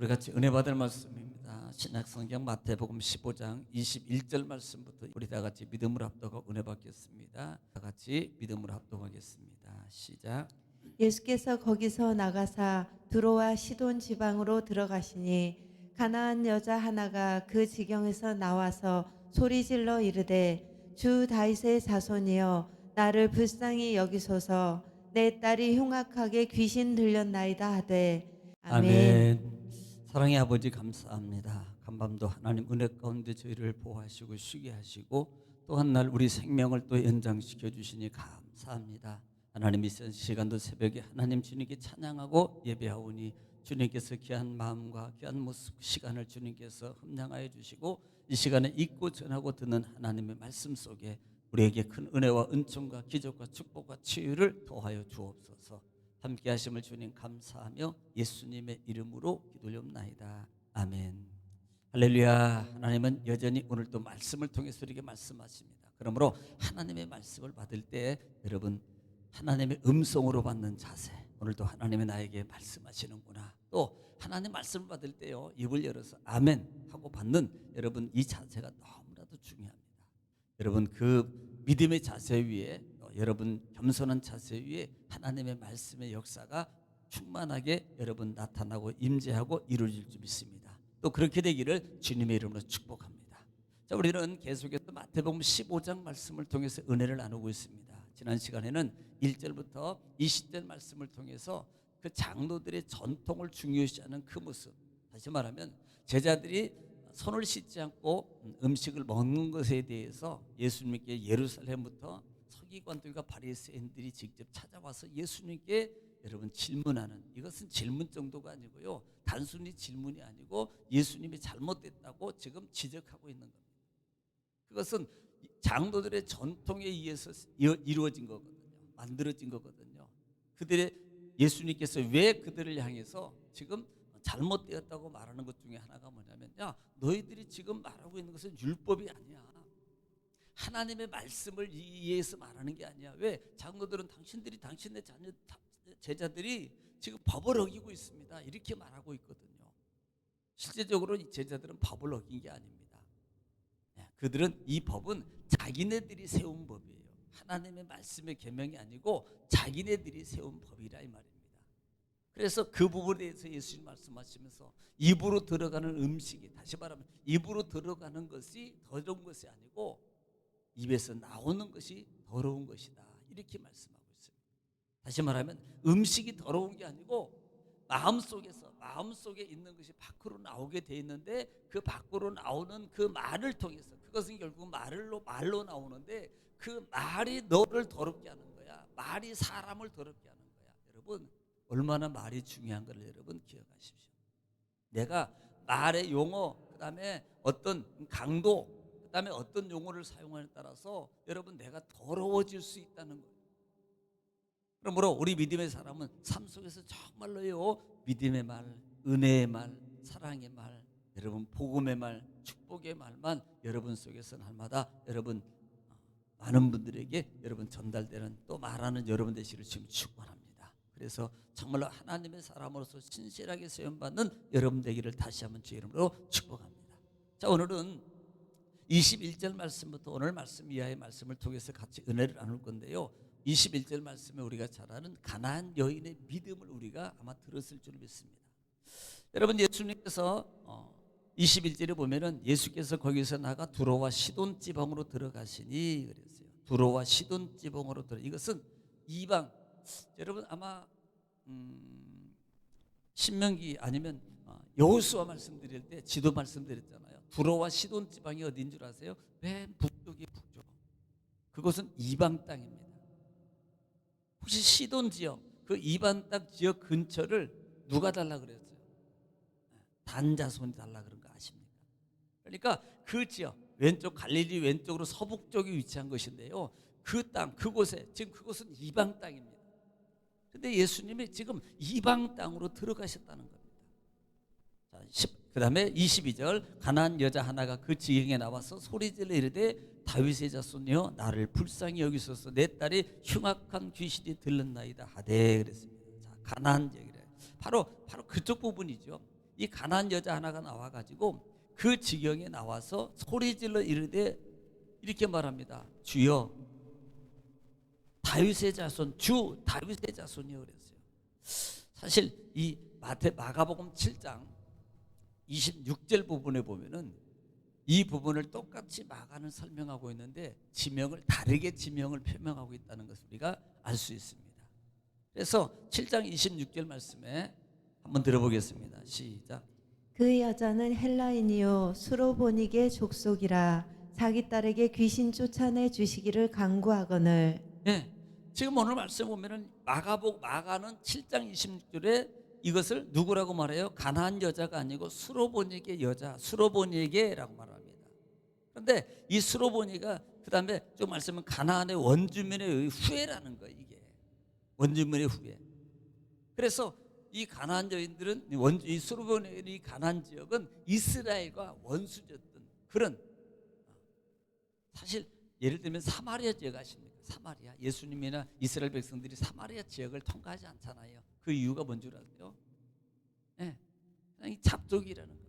우리 같이 은혜 받을 말씀입니다. 신약성경 마태복음 15장 21절 말씀부터 우리 다 같이 믿음을 합독하고 은혜 받겠습니다. 다 같이 믿음을 합독하겠습니다. 시작. 예수께서 거기서 나가사 두로와 시돈 지방으로 들어가시니 가나안 여자 하나가 그 지경에서 나와서 소리 질러 이르되 주 다윗의 자손이여 나를 불쌍히 여기소서 내 딸이 흉악하게 귀신 들렸나이다 하되 아멘. 사랑의 아버지 감사합니다. 간밤도 하나님 은혜 가운데 저희를 보호하시고 쉬게 하시고 또 한 날 우리 생명을 또 연장시켜 주시니 감사합니다. 하나님 이 시간도 새벽에 하나님 주님께 찬양하고 예배하오니 주님께서 귀한 마음과 귀한 모습 시간을 주님께서 흠량하여 주시고 이 시간에 읽고 전하고 듣는 하나님의 말씀 속에 우리에게 큰 은혜와 은총과 기적과 축복과 치유를 더하여 주옵소서. 함께 하심을 주님 감사하며 예수님의 이름으로 기도올옵나이다. 아멘. 할렐루야. 하나님은 여전히 오늘 또 말씀을 통해서 우리에게 말씀하십니다. 그러므로 하나님의 말씀을 받을 때 여러분 하나님의 음성으로 받는 자세. 오늘도 하나님의 나에게 말씀하시는구나. 또 하나님 말씀을 받을 때요 입을 열어서 아멘 하고 받는 여러분 이 자세가 너무나도 중요합니다. 여러분 그 믿음의 자세 위에 어, 여러분 겸손한 자세 위에 하나님의 말씀의 역사가 충만하게 여러분 나타나고 임재하고 이루어질 줄 믿습니다. 또 그렇게 되기를 주님의 이름으로 축복합니다. 자, 우리는 계속해서 마태복음 15장 말씀을 통해서 은혜를 나누고 있습니다. 지난 시간에는 1절부터 20절 말씀을 통해서 그 장로들의 전통을 중요시하는 그 모습. 다시 말하면 제자들이 손을 씻지 않고 음식을 먹는 것에 대해서 예수님께 예루살렘부터 서기관들과 바리새인들이 직접 찾아와서 예수님께 여러분 질문하는 이것은 질문 정도가 아니고요. 단순히 질문이 아니고 예수님이 잘못됐다고 지금 지적하고 있는 겁니다. 그것은 장로들의 전통에 의해서 이루어진 거거든요. 만들어진 거거든요. 그들의 예수님께서 왜 그들을 향해서 지금 잘못되었다고 말하는 것 중에 하나가 뭐냐면 야 너희들이 지금 말하고 있는 것은 율법이 아니야. 하나님의 말씀을 이해해서 말하는 게 아니야. 왜 장로들은 당신들이 당신의 자녀 제자들이 지금 법을 어기고 있습니다. 이렇게 말하고 있거든요. 실제적으로 이 제자들은 법을 어긴 게 아닙니다. 예, 그들은 이 법은 자기네들이 세운 법이에요. 하나님의 말씀의 계명이 아니고 자기네들이 세운 법이라 이 말입니다. 그래서 그 부분에 대해서 예수님 말씀하시면서 입으로 들어가는 음식이 다시 말하면 입으로 들어가는 것이 더러운 것이 아니고 입에서 나오는 것이 더러운 것이다. 이렇게 말씀하고 있습니다. 다시 말하면 음식이 더러운 게 아니고 마음 속에서 마음 속에 있는 것이 밖으로 나오게 돼 있는데 그 밖으로 나오는 그 말을 통해서 그것은 결국 말로 말로 나오는데 그 말이 너를 더럽게 하는 거야. 말이 사람을 더럽게 하는 거야. 여러분 얼마나 말이 중요한 걸 여러분 기억하십시오. 내가 말의 용어 그다음에 어떤 강도 그 다음에 어떤 용어를 사용하느냐에 따라서 여러분 내가 더러워질 수 있다는 거예요. 그러므로 우리 믿음의 사람은 삶 속에서 정말로요 믿음의 말, 은혜의 말, 사랑의 말, 여러분 복음의 말, 축복의 말만 여러분 속에서 날마다 여러분 어, 많은 분들에게 여러분 전달되는 또 말하는 여러분 되시를 지금 축원합니다. 그래서 정말로 하나님의 사람으로서 신실하게 세움 받는 여러분 되기를 다시 한번 주 이름으로 축복합니다. 자 오늘은 21절 말씀부터 오늘 말씀 이하의 말씀을 통해서 같이 은혜를 나눌 건데요. 21절 말씀에 우리가 잘 아는 가나안 여인의 믿음을 우리가 아마 들었을 줄 믿습니다. 여러분 예수님께서 21절에 보면은 예수께서 거기서 나가 두로와 시돈 지방으로 들어가시니 그랬어요. 두로와 시돈 지방으로 들어 이것은 이방 여러분 아마 음, 신명기 아니면 어, 여호수아 말씀드릴 때 지도 말씀드렸잖아요. 두로와 시돈 지방이 어딘 줄 아세요? 맨 북쪽이 북쪽. 그것은 이방 땅입니다. 혹시 시돈 지역 그 이방 땅 지역 근처를 누가 달라 그랬어요? 단자손이 달라 그런 거 아십니까? 그러니까 그 지역 왼쪽 갈릴리 왼쪽으로 서북쪽에 위치한 것인데요. 그 땅 그곳에 지금 그곳은 이방 땅입니다. 근데 예수님이 지금 이방 땅으로 들어가셨다는 겁니다. 자, 10, 그다음에 22절 가난 여자 하나가 그 지경에 나와서 소리질러 이르되 다윗의 자손이여 나를 불쌍히 여기소서 내 딸이 흉악한 귀신이 들렸나이다 하되 그랬습니다. 자, 가난 지역이래. 바로 바로 그쪽 부분이죠. 이 가난 여자 하나가 나와 가지고 그 지경에 나와서 소리질러 이르되 이렇게 말합니다. 주여 다윗의 자손 주 다윗의 자손이요 그랬어요. 사실 이 마태 마가복음 7장 26절 부분에 보면은 이 부분을 똑같이 마가는 설명하고 있는데 지명을 다르게 지명을 표명하고 있다는 것을 우리가 알 수 있습니다. 그래서 7장 26절 말씀에 한번 들어보겠습니다. 시작. 그 여자는 헬라인이요 수로보닉의 족속이라 자기 딸에게 귀신 쫓아내 주시기를 강구하거늘 예. 지금 오늘 말씀 보면은 마가복 마가는 7장 26절에 이것을 누구라고 말해요? 가나안 여자가 아니고 수로보니게 여자, 수로보니게라고 말합니다. 그런데 이 수로보니가 그 다음에 좀 말씀은 가나안의 원주민의 후예라는 거예요, 이게. 원주민의 후예. 그래서 이 가나안 여인들은 원주 이 수로보니 가나안 지역은 이스라엘과 원수였던 그런 사실 예를 들면 사마리아 지역 아십니까? 사마리아 예수님이나 이스라엘 백성들이 사마리아 지역을 통과하지 않잖아요. 그 이유가 뭔 줄 아세요? 예, 이 잡족이라는 거.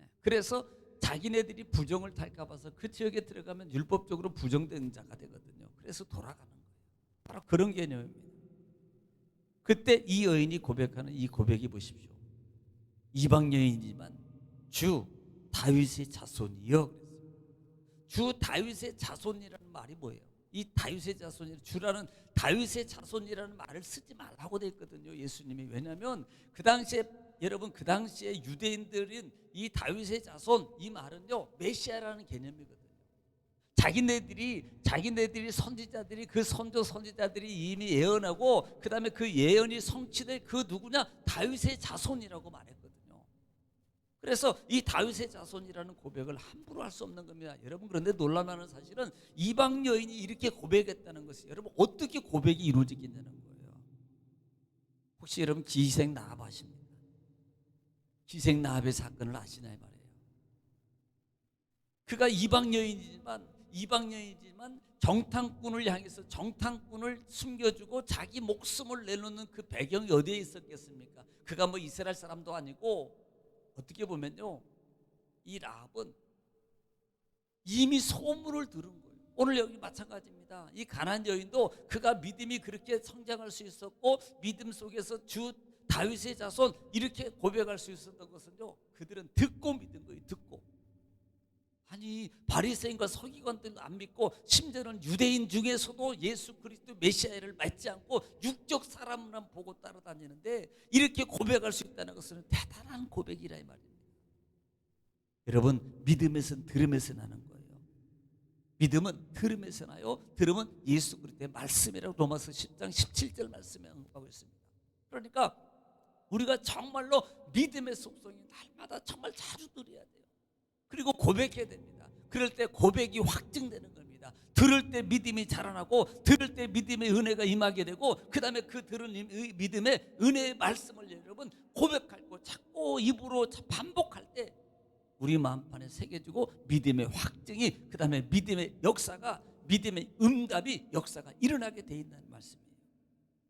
예, 그래서 자기네들이 부정을 탈까 봐서 그 지역에 들어가면 율법적으로 부정된 자가 되거든요. 그래서 돌아가는 거예요. 바로 그런 개념입니다. 그때 이 여인이 고백하는 이 고백이 보십시오. 이방 여인이지만 주 다윗의 자손이여 그랬어요. 주 다윗의 자손이라는 말이 뭐예요? 이 다윗의 자손이 주라는 다윗의 자손이라는 말을 쓰지 말라고 돼 있거든요. 예수님이 왜냐하면 그 당시에 여러분 그 당시에 유대인들은 이 다윗의 자손 이 말은요 메시아라는 개념이거든요. 자기네들이 자기네들이 선지자들이 그 선조 선지자들이 이미 예언하고 그 다음에 그 예언이 성취될 그 누구냐 다윗의 자손이라고 말했거든요. 그래서 이 다윗의 자손이라는 고백을 함부로 할 수 없는 겁니다. 여러분 그런데 놀라면은 사실은 이방 여인이 이렇게 고백했다는 것이 여러분 어떻게 고백이 이루어지겠냐는 거예요. 혹시 여러분 기생 나합 아십니까? 기생 나합의 사건을 아시나요 말이에요. 그가 이방 여인이지만 이방 여인이지만 정탐꾼을 향해서 정탐꾼을 숨겨주고 자기 목숨을 내놓는 그 배경이 어디에 있었겠습니까? 그가 뭐 이스라엘 사람도 아니고 어떻게 보면요 이 라합은 이미 소문을 들은 거예요. 오늘 여기 마찬가지입니다. 이 가난 여인도 그가 믿음이 그렇게 성장할 수 있었고 믿음 속에서 주 다윗의 자손 이렇게 고백할 수 있었던 것은요 그들은 듣고 믿은 거예요. 듣고 아니 바리새인과 서기관들도 안 믿고 심지어는 유대인 중에서도 예수 그리스도 메시아를 믿지 않고 육적 사람만 보고 따라다니는데 이렇게 고백할 수 있다는 것은 대단한 고백이라 이 말입니다. 여러분 믿음에선 들음에서 나는 거예요. 믿음은 들음에서 나요. 들음은 예수 그리스도의 말씀이라고 로마서 10장 17절 말씀에 언급하고 있습니다. 그러니까 우리가 정말로 믿음의 속성이 날마다 정말 자주 누려야 돼요. 그리고 고백해야 됩니다. 그럴 때 고백이 확증되는 겁니다. 들을 때 믿음이 자라나고 들을 때 믿음의 은혜가 임하게 되고 그다음에 그 들은 이- 믿음의 은혜의 말씀을 여러분 고백할 거 자꾸 입으로 반복할 때 우리 마음판에 새겨지고 믿음의 확증이 그다음에 믿음의 역사가 믿음의 응답이 역사가 일어나게 돼 있다는 말씀이에요.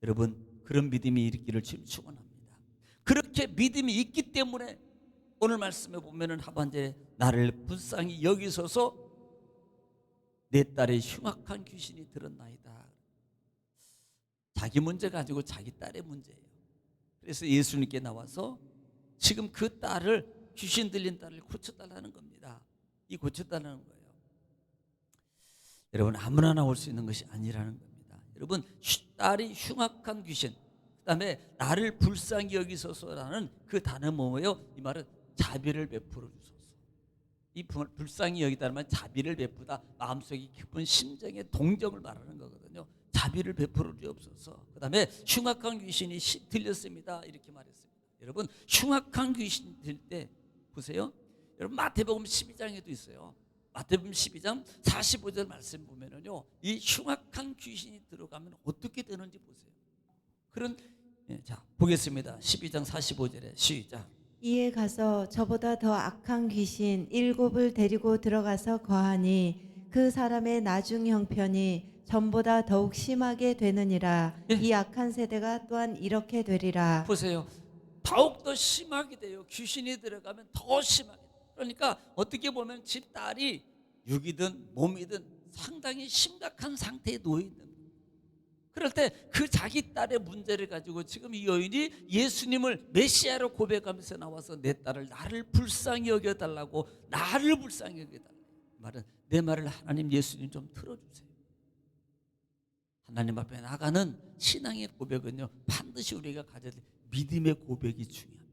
여러분 그런 믿음이 있기를 지금 축원합니다. 그렇게 믿음이 있기 때문에 오늘 말씀에 보면은 하반절에 나를 불쌍히 여기소서 내 딸의 흉악한 귀신이 들었나이다. 자기 문제 가지고 자기 딸의 문제예요. 그래서 예수님께 나와서 지금 그 딸을 귀신 들린 딸을 고쳐달라는 겁니다. 이 고쳐달라는 거예요. 여러분 아무나 나올 수 있는 것이 아니라는 겁니다. 여러분 휘- 딸이 흉악한 귀신, 그다음에 나를 불쌍히 여기소서라는 그 단어 뭐예요? 이 말은 자비를 베풀어 주소서. 이 불- 불쌍히 여기다는 말 자비를 베푸다 마음속에 깊은 심정의 동정을 말하는 거거든요. 자비를 베풀어 주옵소서. 그다음에 흉악한 귀신이 시- 들렸습니다. 이렇게 말했습니다. 여러분 흉악한 귀신 들 때 보세요. 여러분 마태복음 12장에도 있어요. 마태복음 12장 45절 말씀 보면은요. 이 흉악한 귀신이 들어가면 어떻게 되는지 보세요. 그런 예, 자 보겠습니다. 12장 45절에 시작. 이에 가서 저보다 더 악한 귀신 일곱을 데리고 들어가서 거하니 그 사람의 나중 형편이 전보다 더욱 심하게 되느니라 예. 이 악한 세대가 또한 이렇게 되리라 보세요. 더욱 더 심하게 돼요. 귀신이 들어가면 더 심하게. 그러니까 어떻게 보면 집 딸이 육이든 몸이든 상당히 심각한 상태에 놓여 있는. 그럴 때 그 자기 딸의 문제를 가지고 지금 이 여인이 예수님을 메시아로 고백하면서 나와서 내 딸을 나를 불쌍히 여겨 달라고 나를 불쌍히 여겨 달라. 말은 내 말을 하나님 예수님 좀 들어주세요. 하나님 앞에 나가는 신앙의 고백은요 반드시 우리가 가져야 될 믿음의 고백이 중요합니다.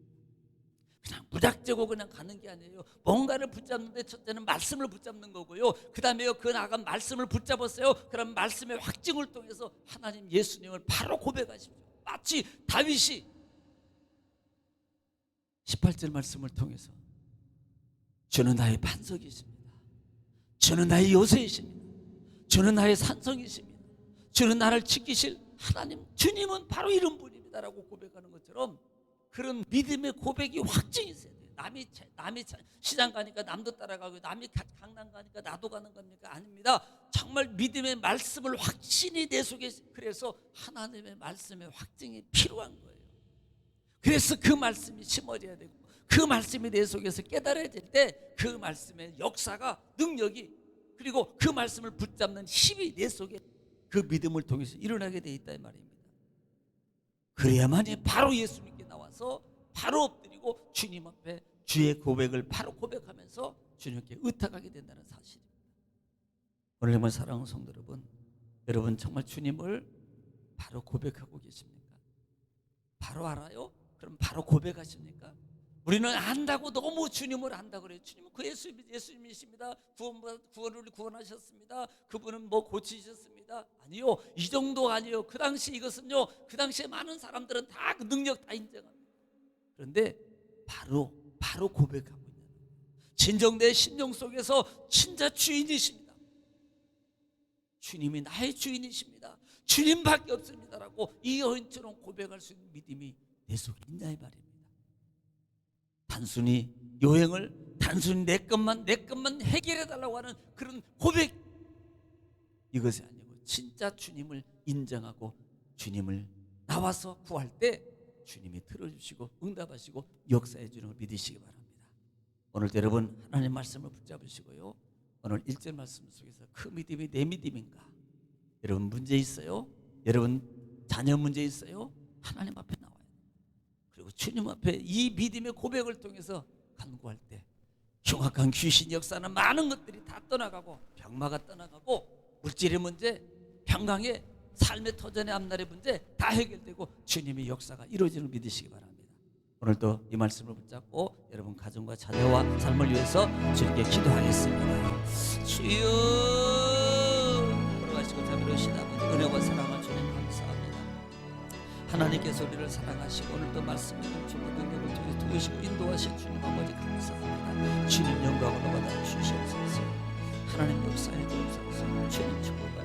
그냥 무작정으로 그냥 가는 게 아니에요. 뭔가를 붙잡는데 첫째는 말씀을 붙잡는 거고요. 그 다음에요 그 나간 말씀을 붙잡았어요. 그럼 말씀의 확증을 통해서 하나님 예수님을 바로 고백하십시오. 마치 다윗이 18절 말씀을 통해서 주는 나의 반석이십니다. 주는 나의 요새이십니다. 주는 나의 산성이십니다. 주는 나를 지키실 하나님 주님은 바로 이런 분입니다라고 고백하는 것처럼 그런 믿음의 고백이 확증이 있어야 돼요. 남이 차- 남이 차- 시장 가니까 남도 따라가고 남이 가- 강남 가니까 나도 가는 겁니까? 아닙니다. 정말 믿음의 말씀을 확신이 내 속에 그래서 하나님의 말씀의 확증이 필요한 거예요. 그래서 그 말씀이 심어져야 되고 그 말씀이 내 속에서 깨달아질 때 그 말씀의 역사가 능력이 그리고 그 말씀을 붙잡는 힘이 내 속에 그 믿음을 통해서 일어나게 돼 있다 이 말입니다. 그래야만이 바로 예수님께 나와서 바로 엎드리고 주님 앞에 주의 고백을 바로 고백하면서 주님께 의탁하게 된다는 사실입니다. 오늘 정말 사랑하는 성도 여러분, 여러분 정말 주님을 바로 고백하고 계십니까? 바로 알아요? 그럼 바로 고백하십니까? 우리는 안다고 너무 주님을 안다 그래요. 주님은 그 예수 예수님이십니다. 구원 구원을 구원하셨습니다. 그분은 뭐 고치셨습니다. 아니요, 이 정도 아니요. 그 당시 이것은요. 그 당시에 많은 사람들은 다 그 능력 다 인정합니다. 그런데 바로 바로 고백하고 있는. 진정 내 심령 속에서 진짜 주인이십니다. 주님이 나의 주인이십니다. 주님밖에 없습니다라고 이 여인처럼 고백할 수 있는 믿음이 내 속에 있냐 이 말입니다. 단순히 요행을 단순히 내 것만 내 것만 해결해 달라고 하는 그런 고백 이것이 아니고 진짜 주님을 인정하고 주님을 나와서 구할 때 주님이 들어주시고 응답하시고 역사해 주는 걸 믿으시기 바랍니다. 오늘도 여러분 하나님 말씀을 붙잡으시고요. 오늘 일절 말씀 속에서 그 믿음이 내 믿음인가? 여러분 문제 있어요? 여러분 자녀 문제 있어요? 하나님 앞에 나와요. 그리고 주님 앞에 이 믿음의 고백을 통해서 간구할 때 흉악한 귀신 역사는 많은 것들이 다 떠나가고 병마가 떠나가고 물질의 문제, 평강의 삶의 터전의 앞날의 문제 다 해결되고 주님의 역사가 이루어지는 걸 믿으시기 바랍니다. 오늘도 이 말씀을 붙잡고 여러분 가정과 자녀와 삶을 위해서 주님께 기도하겠습니다. 주여 걸어가시고 자비로우신 아버지 은혜와 사랑을 주님 감사합니다. 하나님께서 우리를 사랑하시고 오늘도 말씀 있는 주의 능력을 통해 도우시고 인도하신 주님 아버지 감사합니다. 주님 영광을 받아 주시옵소서. 하나님 역사에 주옵소서. 주님 축복하